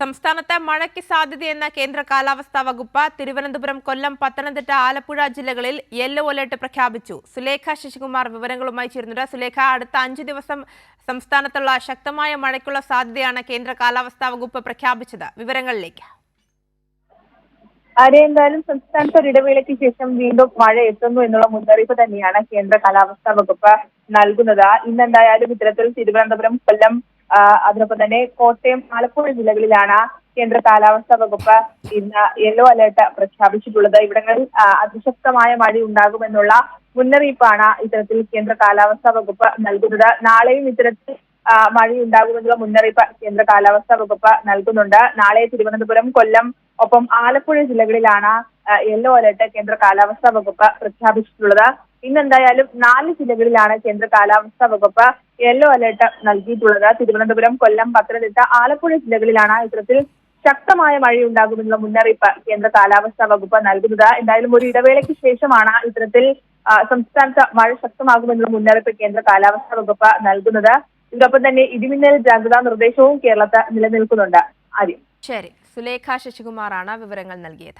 സംസ്ഥാനത്ത് മഴയ്ക്ക് സാധ്യതയെന്ന കേന്ദ്ര കാലാവസ്ഥാ വകുപ്പ് തിരുവനന്തപുരം കൊല്ലം പത്തനംതിട്ട ആലപ്പുഴ ജില്ലകളിൽ യെല്ലോ അലേർട്ട് പ്രഖ്യാപിച്ചു. സുലേഖ ശശികുമാർ വിവരങ്ങളുമായി ചേരുന്നുണ്ട്. സുലേഖ അടുത്ത അഞ്ചു ദിവസം സംസ്ഥാനത്തുള്ള ശക്തമായ മഴയ്ക്കുള്ള സാധ്യതയാണ് കേന്ദ്ര കാലാവസ്ഥാ വകുപ്പ് പ്രഖ്യാപിച്ചത്. വിവരങ്ങളിലേക്ക്. ആരെ എന്തായാലും സംസ്ഥാനത്ത് ഒരു ഇടവേളയ്ക്ക് ശേഷം വീണ്ടും മഴ എത്തുന്നു എന്നുള്ള മുന്നറിയിപ്പ് തന്നെയാണ് കേന്ദ്ര കാലാവസ്ഥാ വകുപ്പ് നൽകുന്നത്. ഇന്നെന്തായാലും ഇത്തരത്തിൽ തിരുവനന്തപുരം കൊല്ലം അതിനൊപ്പം തന്നെ കോട്ടയം ആലപ്പുഴ ജില്ലകളിലാണ് കേന്ദ്ര കാലാവസ്ഥാ വകുപ്പ് ഇന്ന് യെല്ലോ അലേർട്ട് പ്രഖ്യാപിച്ചിട്ടുള്ളത്. ഇവിടങ്ങളിൽ അതിശക്തമായ മഴ ഉണ്ടാകുമെന്നുള്ള മുന്നറിയിപ്പാണ് ഇത്തരത്തിൽ കേന്ദ്ര കാലാവസ്ഥാ വകുപ്പ് നൽകുന്നത്. നാളെയും ഇത്തരത്തിൽ മഴ മഴയുണ്ടാകുമെന്നുള്ള മുന്നറിയിപ്പ് കേന്ദ്ര കാലാവസ്ഥാ വകുപ്പ് നൽകുന്നുണ്ട്. നാളെ തിരുവനന്തപുരം കൊല്ലം ഒപ്പം ആലപ്പുഴ ജില്ലകളിലാണ് യെല്ലോ അലർട്ട് കേന്ദ്ര കാലാവസ്ഥാ വകുപ്പ് പ്രഖ്യാപിച്ചിട്ടുള്ളത്. ഇന്ന് എന്തായാലും നാല് ജില്ലകളിലാണ് കേന്ദ്ര കാലാവസ്ഥാ വകുപ്പ് യെല്ലോ അലർട്ട് നൽകിയിട്ടുള്ളത്. തിരുവനന്തപുരം കൊല്ലം പത്തനംതിട്ട ആലപ്പുഴ ജില്ലകളിലാണ് ഇത്തരത്തിൽ ശക്തമായ മഴയുണ്ടാകുമെന്നുള്ള മുന്നറിയിപ്പ് കേന്ദ്ര കാലാവസ്ഥാ വകുപ്പ് നൽകുന്നത്. എന്തായാലും ഒരു ഇടവേളയ്ക്ക് ശേഷമാണ് ഇത്തരത്തിൽ സംസ്ഥാനത്ത് മഴ ശക്തമാകുമെന്നുള്ള മുന്നറിയിപ്പ് കേന്ദ്ര കാലാവസ്ഥാ വകുപ്പ് നൽകുന്നത്. ഇതോടൊപ്പം തന്നെ ഇടിമിന്നൽ ജാഗ്രതാ നിർദ്ദേശവും കേരളത്തിൽ നിലനിൽക്കുന്നുണ്ട്. ആര്യം. ശരി. സുലേഖ ശശികുമാറാണ് വിവരങ്ങൾ നൽകിയത്.